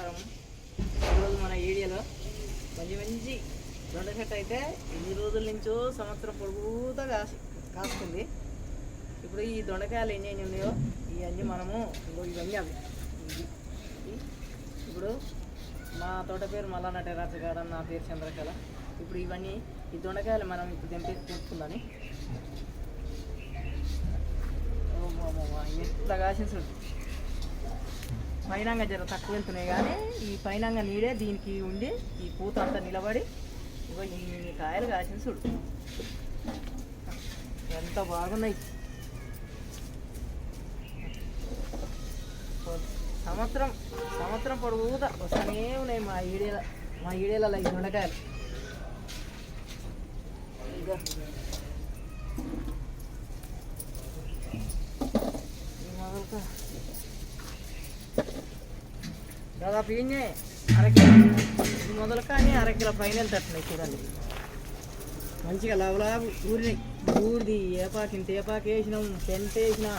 నమస్కారం. ఈరోజు మన ఏరియాలో మంచి మంచి దొండ చెట్టు అయితే ఎన్ని రోజుల నుంచో సంవత్సరం పొడుగుతా కాసు కాస్తుంది. ఇప్పుడు ఈ దొండకాయలు ఎన్ని ఎన్ని ఉన్నాయో ఇవన్నీ మనము ఇగో ఇవన్నీ అవి. ఇప్పుడు మా తోట పేరు మల్లాన టెరాస్ గార్డెన్ నా పేరు చంద్రకళ. ఇప్పుడు ఇవన్నీ ఈ దొండకాయలు మనం ఇప్పుడు తెంపేసి తెంపుకుందని ఎట్లా కాసేసి చూడు. పైనంగా జర తక్కువ వెళ్తున్నాయి కానీ ఈ పైనంగా నీడే దీనికి ఉండి ఈ పూత అంతా నిలబడి ఇగో ఇన్ని కాయలు కాసిన చూడు. ఎంత బాగున్నాయి. సంవత్సరం సంవత్సరం పొడుగుతా వస్తూనే ఉన్నాయి మా ఈడేల మా ఈడేలలో ఈ దొండకాయలు. ఇగో దాదాపు ఈయనే అరకిలో ఇది మొదలు కానీ అరకిలో పైన తట్టినాయి చూడండి. మంచిగా లవలా ఊరిని. ఊరిది ఏపాకి ఇంత ఏపాకి వేసినాం టెంట్ వేసినా.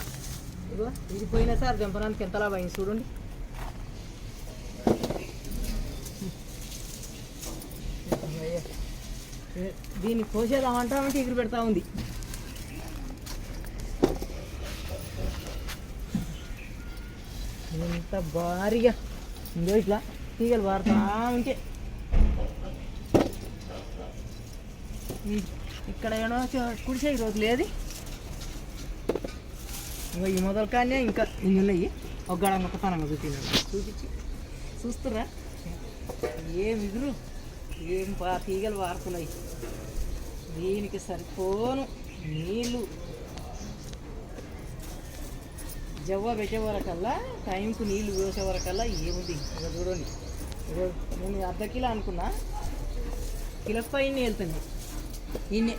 ఇదిగో ఇది పోయినా సార్ దింపడానికి ఎంత లాభం అయింది చూడండి. దీన్ని కోసేదామంటామంటే ఎగురు పెడతా ఉంది. ఎంత భారీగా ఇంకో ఇట్లా. తీగలు పారుతా ఉంటే ఇక్కడ ఏమో కుడిసే ఈరోజు లేదు ఇంకా ఈ మొదలు కానీ ఇంకా ఇన్ని ఉన్నాయి. ఒక గడ ఒక తనంగా చూపించాను చూపించి. చూస్తురా ఏం ఇగురు ఏం పా తీగలు పారుతున్నాయి దీనికి సరిపోను నీళ్ళు. జవ్వ పెట్టే వరకల్లా టైంకు నీళ్ళు పోసే వరకల్లా ఏముంది? ఇక చూడండి. నేను అర్ధ కిలో అనుకున్నా. కిలో పైన వెళ్తుంది. ఇన్ని.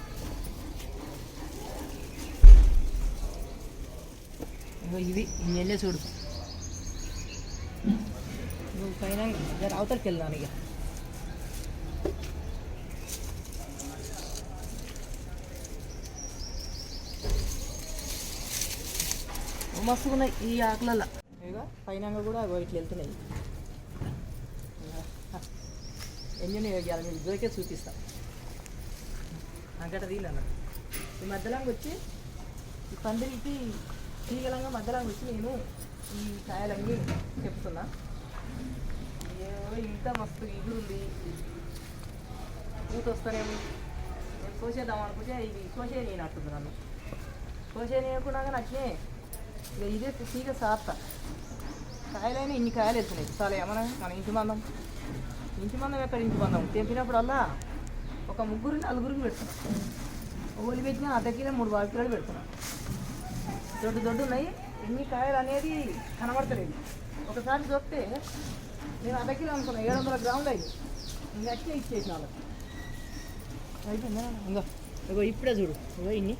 ఇది ఇవి ఇన్ని వెళ్ళే చూడు. నువ్వు పైన అవతలకి వెళ్దాను ఇక మస్తు ఉన్నాయి ఈ ఆకులలో ఇక పైన కూడా అగో ఇట్లా వెళ్తున్నాయి. ఎంజన్ వేయాలి మీకు దొరికే చూపిస్తా. అంకట తీలన్న ఈ మధ్యలోకి వచ్చి ఈ పందిరికి తీగలంగా మధ్యలోకి వచ్చి నేను ఈ కాయలన్నీ చెప్తున్నా. ఏవో ఇంత మస్తు ఎగురుంది పూత వస్తానేమో నేను కోసేద్దాం అనుకుంటే ఇది కోసే నేను అంటుంది ఇక ఇదే తీగ సాత్త కాయలైనా ఇన్ని కాయలు వెళ్తున్నాయి చాలా ఏమన్నా మన ఇంటి మందం ఇంటి మందం ఎక్కడ ఇంటి మందం తెంపినప్పుడల్లా ఒక ముగ్గురు నలుగురికి పెడుతున్నాం ఓలి పెట్టిన అర్ధ కిలో మూడు పావు కిలోలు పెడుతున్నాం దొడ్డు దొడ్డు ఉన్నాయి ఎన్ని కాయలు అనేది కనబడతలేదు ఒకసారి దొరికితే నేను అర్ధ కిలో అనుకున్నా ఏడు వందల గ్రాములు అయ్యి ఇంకా వచ్చే ఇచ్చేసిన వాళ్ళకి అయిపోయిందా ఇంకా ఇగో ఇప్పుడే చూడు ఇగో ఇన్ని